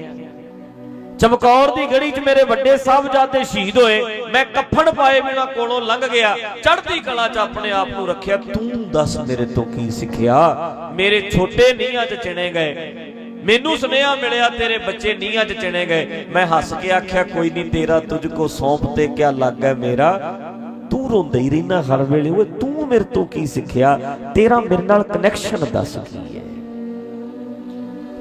Speaker 1: ਚਮਕੌਰ ਦੀ ਗੜੀ 'ਚ ਮੇਰੇ ਵੱਡੇ ਸਾਹਿਬਜ਼ਾਦੇ ਸ਼ਹੀਦ ਹੋਏ, ਮੈਂ ਕੱਫਣ ਪਾਏ ਬਿਨਾ ਕੋਲੋਂ ਲੰਘ ਗਿਆ, ਚੜ੍ਹਦੀ ਕਲਾ 'ਚ ਆਪਣੇ ਆਪ ਨੂੰ ਰੱਖਿਆ, ਤੂੰ ਦੱਸ ਮੇਰੇ ਤੋਂ ਕੀ ਸਿੱਖਿਆ? ਮੇਰੇ ਛੋਟੇ ਨੀਹਾਂ 'ਚ ਚਿਣੇ ਗਏ, ਮੈਨੂੰ ਸੁਨੇਹਾ ਮਿਲਿਆ, ਤੇਰੇ ਬੱਚੇ ਨੀਹਾਂ 'ਚ ਚਿਣੇ ਗਏ, ਮੈਂ ਹੱਸ ਕੇ ਆਖਿਆ, ਕੋਈ ਨਹੀਂ, ਤੇਰਾ ਤੁਝ ਕੋ ਸੌਂਪ ਤੇ ਕਿਆ ਲੱਗਾ ਮੇਰਾ? ਤੂੰ ਰੋਂਦਾ ਹੀ ਰਹਿਣਾ ਹਰ ਵੇਲੇ, ਓਏ, ਤੂੰ ਮੇਰੇ ਤੋਂ ਕੀ ਸਿੱਖਿਆ? ਤੇਰਾ ਮੇਰੇ ਨਾਲ ਕਨੈਕਸ਼ਨ ਦੱਸ ਕੀ?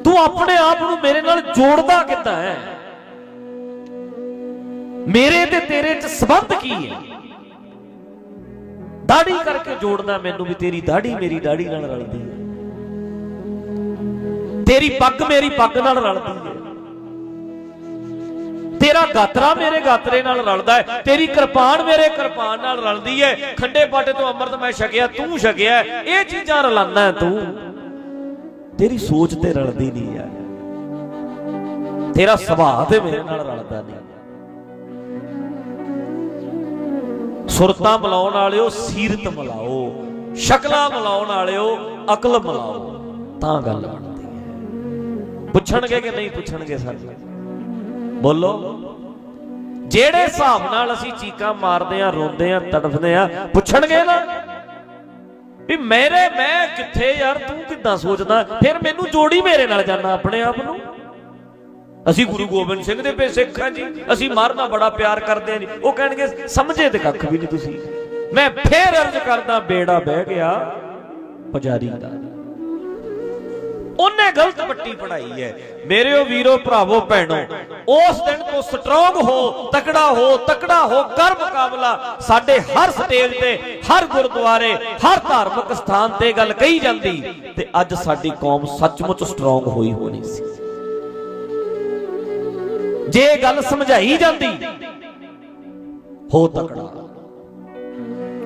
Speaker 1: ਤੂੰ ਆਪਣੇ ਆਪ ਨੂੰ ਮੇਰੇ ਨਾਲ ਜੋੜਦਾ ਕਿੱਦਾਂ ਹੈ? ਮੇਰੇ ਤੇ ਤੇਰੇ ਚ ਸੰਬੰਧ ਕੀ ਹੈ? ਦਾੜੀ ਕਰਕੇ ਜੋੜਦਾ ਮੈਨੂੰ ਵੀ ਤੇਰੀ ਦਾੜੀ ਮੇਰੀ ਦਾੜੀ ਨਾਲ ਰਲਦੀ ਹੈ। ਤੇਰੀ ਪੱਗ ਮੇਰੀ ਪੱਗ ਨਾਲ ਰਲਦੀ ਹੈ। ਤੇਰਾ ਗਾਤਰਾ ਮੇਰੇ ਗਾਤਰੇ ਨਾਲ ਰਲਦਾ ਹੈ। ਤੇਰੀ ਕਿਰਪਾਨ ਮੇਰੇ ਕਿਰਪਾਨ ਨਾਲ ਰਲਦੀ ਹੈ। ਖੰਡੇ ਪਾਟੇ ਤੋਂ ਅੰਮ੍ਰਿਤ ਮੈਂ ਛਕਿਆ, ਤੂੰ ਛਕਿਆ, ਇਹ ਚੀਜ਼ਾਂ ਰਲਾਨਾ ਤੂੰ। ਤੇਰੀ ਸੋਚ ਤੇ ਰਲਦੀ ਨਹੀਂ ਯਾਰ ਤੇਰਾ ਸੁਭਾਅ ਤੇ ਮੇਰੇ ਨਾਲ ਰਲਦਾ ਨਹੀਂ। ਸੁਰਤਾਂ ਮਿਲਾਉਣ ਵਾਲਿਓ, ਸੀਰਤ ਮਿਲਾਓ, ਸ਼ਕਲਾਂ ਮਿਲਾਉਣ ਵਾਲਿਓ, ਅਕਲ ਮਿਲਾਓ, ਤਾਂ ਗੱਲ ਬਣਦੀ ਹੈ। ਪੁੱਛਣਗੇ ਕਿ ਨਹੀਂ ਪੁੱਛਣਗੇ ਸਾਡੇ ਬੋਲੋ। ਜਿਹੜੇ ਹਿਸਾਬ ਨਾਲ ਅਸੀਂ ਚੀਕਾਂ ਮਾਰਦੇ ਆ ਰੋਂਦੇ ਆ ਤੜਫਦੇ ਆ ਪੁੱਛਣਗੇ ਨਾ। ਵੀ ਮੇਰੇ, ਮੈਂ ਕਿੱਥੇ ਯਾਰ, ਤੂੰ ਕਿੱਦਾਂ ਸੋਚਦਾ? ਫਿਰ ਮੈਨੂੰ ਜੋੜੀ ਮੇਰੇ ਨਾਲ ਜਾਣਾ ਆਪਣੇ ਆਪ ਨੂੰ। ਅਸੀਂ ਗੁਰੂ ਗੋਬਿੰਦ ਸਿੰਘ ਦੇ ਪੇ ਸਿੱਖ ਹਾਂ ਜੀ। ਅਸੀਂ ਮਾਰਨਾ ਬੜਾ ਪਿਆਰ ਕਰਦੇ ਹਾਂ ਜੀ। ਉਹ ਕਹਿਣਗੇ, ਸਮਝੇ ਤੇ ਕੱਖ ਵੀ ਨਹੀਂ ਤੁਸੀਂ। ਮੈਂ ਫੇਰ ਅਰਜ਼ ਕਰਦਾ, ਬੇੜਾ ਬਹਿ ਗਿਆ, ਪੁਜਾਰੀ ਦਾ। ਉਹਨੇ ਗਲਤ ਪੱਟੀ ਪੜਾਈ ਹੈ। ਮੇਰੇ ਉਹ ਵੀਰੋ, ਭਰਾਵੋ, ਭੈਣੋ, ਉਸ ਦਿਨ ਤੋਂ ਸਟਰੋਂਗ ਹੋ, ਤਕੜਾ ਹੋ ਤਕੜਾ ਹੋ ਕਰ ਮੁਕਾਬਲਾ ਸਾਡੇ ਹਰ ਸਟੇਜ ਤੇ, ਹਰ ਗੁਰਦੁਆਰੇ, ਹਰ ਧਾਰਮਿਕ ਸਥਾਨ ਤੇ ਗੱਲ ਕਹੀ ਜਾਂਦੀ। ਤੇ ਅੱਜ ਸਾਡੀ ਕੌਮ ਸੱਚਮੁੱਚ ਸਟਰੋਂਗ ਹੋਈ ਹੋਣੀ ਸੀ। ਜੇ ਗੱਲ ਸਮਝਾਈ ਜਾਂਦੀ, ਹੋ ਤਕੜਾ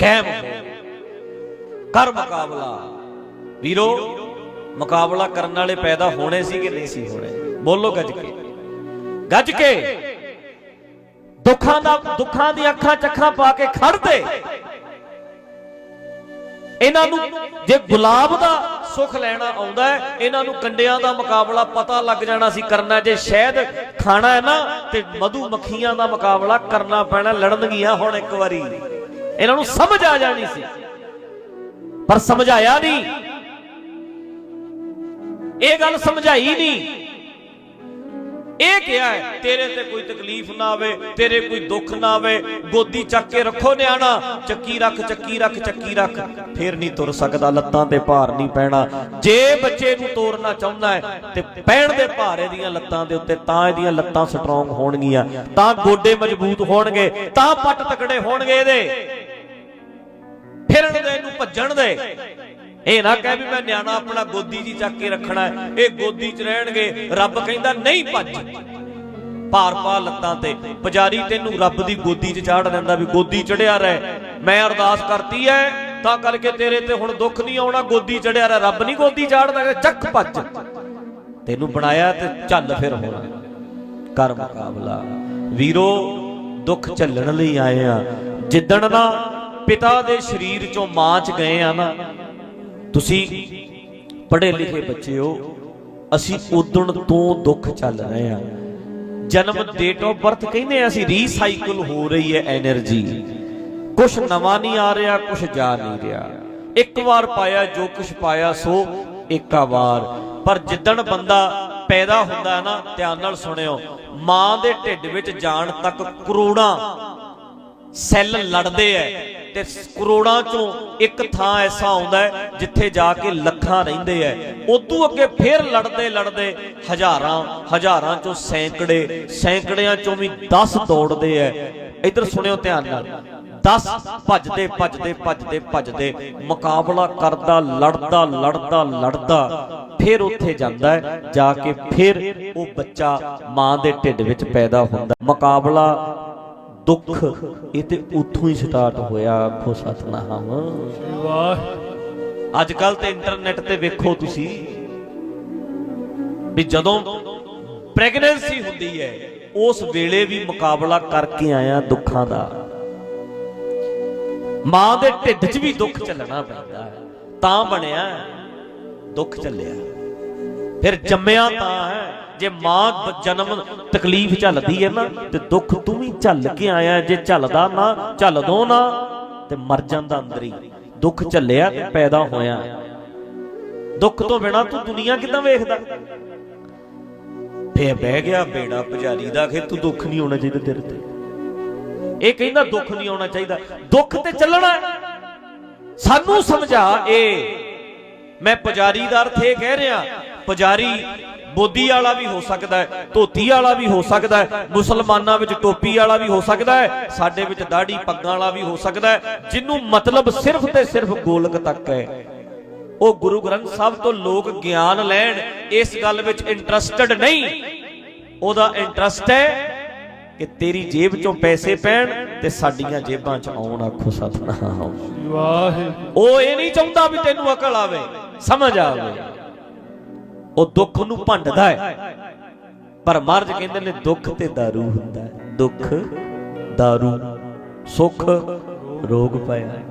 Speaker 1: ਕਹਿਮ ਕਰ ਮੁਕਾਬਲਾ। ਵੀਰੋ ਮੁਕਾਬਲਾ ਕਰਨ ਵਾਲੇ ਪੈਦਾ ਹੋਣੇ ਸੀ ਕਿ ਨਹੀਂ ਸੀ ਹੋਣੇ? ਬੋਲੋ ਗੱਜ ਕੇ। ਗੱਜ ਕੇ। ਦੁੱਖਾਂ ਦਾ ਦੁੱਖਾਂ ਦੀ ਅੱਖਾਂ ਚੱਖਾਂ ਪਾ ਕੇ ਖੜਦੇ ਇਹਨਾਂ ਨੂੰ ਜੇ ਗੁਲਾਬ ਦਾ ਸੁੱਖ ਲੈਣਾ ਆਉਂਦਾ ਹੈ, ਇਹਨਾਂ ਨੂੰ ਕੰਡਿਆਂ ਦਾ ਮੁਕਾਬਲਾ ਪਤਾ ਲੱਗ ਜਾਣਾ ਸੀ ਕਰਨਾ, ਜੇ ਸ਼ਾਇਦ ਖਾਣਾ ਹੈ ਨਾ, ਤੇ ਮਧੂ ਮੱਖੀਆਂ ਦਾ ਮੁਕਾਬਲਾ ਕਰਨਾ ਪੈਣਾ ਲੜਨਗੀਆਂ ਹੁਣ ਇੱਕ ਵਾਰੀ। ਇਹਨਾਂ ਨੂੰ ਸਮਝ ਆ ਜਾਣੀ ਸੀ। ਪਰ ਸਮਝਾਇਆ ਨਹੀਂ। ਇਹ ਗੱਲ ਸਮਝਾਈ ਨਹੀਂ। ਇਹ ਕਿਹਾ ਹੈ ਤੇਰੇ ਤੇ ਕੋਈ ਤਕਲੀਫ ਨਾ ਆਵੇ ਤੇਰੇ ਕੋਈ ਦੁੱਖ ਨਾ ਆਵੇ ਗੋਦੀ ਚੱਕ ਕੇ ਰੱਖੋ ਨਿਆਣਾ ਚੱਕੀ ਰੱਖ ਚੱਕੀ ਰੱਖ ਚੱਕੀ ਰੱਖ। ਫੇਰ ਨਹੀਂ ਤੁਰ ਸਕਦਾ ਲੱਤਾਂ ਤੇ ਭਾਰ ਨਹੀਂ ਪੈਣਾ। ਜੇ ਬੱਚੇ ਨੂੰ ਤੋਰਨਾ ਚਾਹੁੰਦਾ ਹੈ ਤੇ ਪੈਣ ਦੇ ਭਾਰ ਇਹਦੀਆਂ ਲੱਤਾਂ ਦੇ ਉੱਤੇ ਤਾਂ ਇਹਦੀਆਂ ਲੱਤਾਂ ਸਟਰੋਂਗ ਹੋਣਗੀਆਂ। ਤਾਂ ਗੋਡੇ ਮਜ਼ਬੂਤ ਹੋਣਗੇ ਤਾਂ ਪੱਟ ਤਕੜੇ ਹੋਣਗੇ ਇਹਦੇ। ਫਿਰਨ ਦੇ ਇਹਨੂੰ ਭੱਜਣ ਦੇ। ਇਹ ਨਾ ਕਹਿ ਵੀ ਮੈਂ ਨਿਆਣਾ ਆਪਣਾ ਗੋਦੀ 'ਚ ਚੱਕ ਕੇ ਰੱਖਣਾ ਹੈ। ਇਹ ਗੋਦੀ 'ਚ ਰਹਿਣਗੇ, ਰੱਬ ਕਹਿੰਦਾ ਨਹੀਂ ਭੱਜ। ਭਾਰ ਪਾ ਲੱਤਾਂ ਤੇ। ਪੁਜਾਰੀ ਤੈਨੂੰ ਰੱਬ ਦੀ ਗੋਦੀ 'ਚ ਚਾੜ ਦਿੰਦਾ ਵੀ ਗੋਦੀ ਚੜਿਆ ਰਹਿ। ਮੈਂ ਅਰਦਾਸ ਕਰਤੀ ਐ, ਤਾਂ ਕਰਕੇ ਤੇਰੇ ਤੇ ਹੁਣ ਦੁੱਖ ਨਹੀਂ ਆਉਣਾ। ਗੋਦੀ ਚੜਿਆ ਰਹਿ, ਰੱਬ ਨਹੀਂ ਗੋਦੀ ਚਾੜਦਾ ਚੱਕ ਭੱਜ। ਤੈਨੂੰ ਬਣਾਇਆ ਤੇ ਚੱਲ ਫਿਰ ਹੁਣ। ਕਰ ਮੁਕਾਬਲਾ। ਵੀਰੋ, ਦੁੱਖ ਝੱਲਣ ਲਈ ਆਏ ਆ। ਜਿੱਦਣ ਦਾ ਪਿਤਾ ਦੇ ਸਰੀਰ ਚੋਂ ਮਾਂ ਚ ਗਏ ਆ ਨਾ ਤੁਸੀਂ ਪੜ੍ਹੇ ਲਿਖੇ ਬੱਚੇ ਹੋ, ਅਸੀਂ ਉਦਣ ਤੋਂ ਦੁੱਖ ਚੱਲ ਰਹੇ ਆ ਜਨਮ ਡੇਟ ਆਫ ਬਰਥ ਕਹਿੰਦੇ ਆ ਅਸੀਂ ਰੀਸਾਈਕਲ ਹੋ ਰਹੀ ਹੈ એનર્ਜੀ ਕੁਝ ਨਵਾਂ ਨਹੀਂ ਆ ਰਿਹਾ ਕੁਝ ਜਾ ਨਹੀਂ ਰਿਹਾ। ਇੱਕ ਵਾਰ ਪਾਇਆ, ਜੋ ਕੁਝ ਪਾਇਆ, ਸੋ ਇੱਕਾ ਵਾਰ। ਪਰ ਜਿੱਦਣ ਬੰਦਾ ਪੈਦਾ ਹੁੰਦਾ ਨਾ, ਧਿਆਨ ਨਾਲ ਸੁਣਿਓ, ਮਾਂ ਦੇ ਢਿੱਡ ਵਿੱਚ ਜਾਣ ਤੱਕ ਕਰੋੜਾਂ ਸੈੱਲ ਲੜਦੇ ਐ। ਤੇ ਕਰੋੜਾਂ ਚੋਂ ਇੱਕ ਥਾਂ ਐਸਾ ਆਉਂਦਾ ਹੈ ਜਿੱਥੇ ਜਾ ਕੇ ਲੱਖਾਂ ਰਹਿੰਦੇ ਐ। ਉਦੋਂ ਅੱਗੇ ਫੇਰ ਲੜਦੇ ਲੜਦੇ ਹਜ਼ਾਰਾਂ ਹਜ਼ਾਰਾਂ ਚੋਂ ਸੈਂਕੜੇ, ਸੈਂਕੜਿਆਂ ਚੋਂ ਵੀ 10 ਦੌੜਦੇ ਐ। ਇਧਰ ਸੁਣਿਓ ਧਿਆਨ ਨਾਲ। 10 ਭੱਜਦੇ ਭੱਜਦੇ ਭੱਜਦੇ ਭੱਜਦੇ ਮੁਕਾਬਲਾ ਕਰਦਾ, ਲੜਦਾ ਲੜਦਾ ਲੜਦਾ ਫਿਰ ਉੱਥੇ ਜਾਂਦਾ ਹੈ ਜਾ ਕੇ ਫਿਰ ਉਹ ਬੱਚਾ ਮਾਂ ਦੇ ਢਿੱਡ ਵਿੱਚ ਪੈਦਾ ਹੁੰਦਾ। ਮੁਕਾਬਲਾ ਦੁੱਖ, ਇਹ ਤੇ ਉੱਥੋਂ ਹੀ ਸਟਾਰਟ ਹੋਇਆ। ਆਖੋ ਸਤਨਾਮ।
Speaker 2: ਵਾਹ
Speaker 1: ਅੱਜ ਕੱਲ ਤੇ ਇੰਟਰਨੈਟ ਤੇ ਵੇਖੋ ਤੁਸੀਂ ਵੀ ਜਦੋਂ ਪ੍ਰੈਗਨੈਂਸੀ ਹੁੰਦੀ ਹੈ, ਉਸ ਵੇਲੇ ਵੀ ਮੁਕਾਬਲਾ ਕਰਕੇ ਆਇਆ ਦੁੱਖਾਂ ਦਾ। ਮਾਂ ਦੇ ਢਿੱਡ 'ਚ ਵੀ ਦੁੱਖ ਚੱਲਣਾ ਪੈਂਦਾ ਹੈ। ਤਾਂ ਬਣਿਆ, ਦੁੱਖ ਚੱਲਿਆ। ਫਿਰ ਜੰਮਿਆ ਤਾਂ ਹੈ। ਜੇ ਮਾਂ ਜਨਮ ਤਕਲੀਫ ਝੱਲਦੀ ਹੈ ਨਾ, ਤੇ ਦੁੱਖ ਤੂੰ ਵੀ ਝੱਲ ਕੇ ਆਇਆ ਜੇ ਝੱਲਦਾ ਨਾ, ਝੱਲਦੋ ਨਾ, ਤੇ ਮਰ ਜਾਂਦਾ ਅੰਦਰ ਹੀ। ਦੁੱਖ ਝੱਲਿਆ ਪੈਦਾ ਹੋਇਆ। ਦੁੱਖ ਤੋਂ ਬਿਨਾ ਤੂੰ ਦੁਨੀਆ ਕਿਦਾਂ ਵੇਖਦਾ? ਫੇਰ ਬਹਿ ਗਿਆ ਬੇੜਾ ਪੁਜਾਰੀ ਦਾ ਕਿ ਤੂੰ ਦੁੱਖ ਨਹੀਂ ਆਉਣਾ ਚਾਹੀਦਾ ਤੇਰੇ ਤੇ। ਇਹ ਕਹਿੰਦਾ ਦੁੱਖ ਨਹੀਂ ਆਉਣਾ ਚਾਹੀਦਾ। ਦੁੱਖ ਤੇ ਚੱਲਣਾ ਸਾਨੂੰ ਸਮਝਾ ਇਹ। ਮੈਂ ਪੁਜਾਰੀ ਦਾ ਅਰਥ ਇਹ ਕਹਿ ਰਿਹਾ ਪੁਜਾਰੀ ਬੋਦੀ ਵਾਲਾ ਵੀ ਹੋ ਸਕਦਾ ਹੈ ਧੋਤੀ ਵਾਲਾ ਵੀ ਹੋ ਸਕਦਾ ਹੈ ਮੁਸਲਮਾਨਾਂ ਵਿੱਚ ਟੋਪੀ ਵਾਲਾ ਵੀ ਹੋ ਸਕਦਾ ਹੈ ਸਾਡੇ ਵਿੱਚ ਦਾੜੀ ਪੱਗਾਂ ਵਾਲਾ ਵੀ ਹੋ ਸਕਦਾ ਹੈ ਜਿਹਨੂੰ ਮਤਲਬ ਸਿਰਫ ਤੇ ਸਿਰਫ ਗੋਲਕ ਤੱਕ ਹੈ। ਉਹ ਗੁਰੂ ਗ੍ਰੰਥ ਸਾਹਿਬ ਤੋਂ ਲੋਕ ਗਿਆਨ ਲੈਣ ਇਸ ਗੱਲ ਵਿੱਚ ਇੰਟਰਸਟਿਡ ਨਹੀਂ। ਉਹਦਾ ਇੰਟਰਸਟ ਹੈ ਕਿ ਤੇਰੀ ਜੇਬ ਚੋਂ ਪੈਸੇ ਪੈਣ ਤੇ ਸਾਡੀਆਂ ਜੇਬਾਂ 'ਚ ਆਉਣ ਆਖੋ ਸਤਨਾਮ।
Speaker 2: ਵਾਹ
Speaker 1: ਉਹ ਇਹ ਨਹੀਂ ਚਾਹੁੰਦਾ ਵੀ ਤੈਨੂੰ ਅਕਲ ਆਵੇ ਸਮਝ ਆਵੇ। ਉਹ ਦੁੱਖ ਨੂੰ ਭੰਡਦਾ ਹੈ ਪਰ ਮਹਾਰਾਜ ਕਹਿੰਦੇ ਨੇ ਦੁੱਖ ਤੇ दारू ਹੁੰਦਾ ਹੈ ਦੁੱਖ दारू ਸੁੱਖ ਰੋਗ ਪਿਆ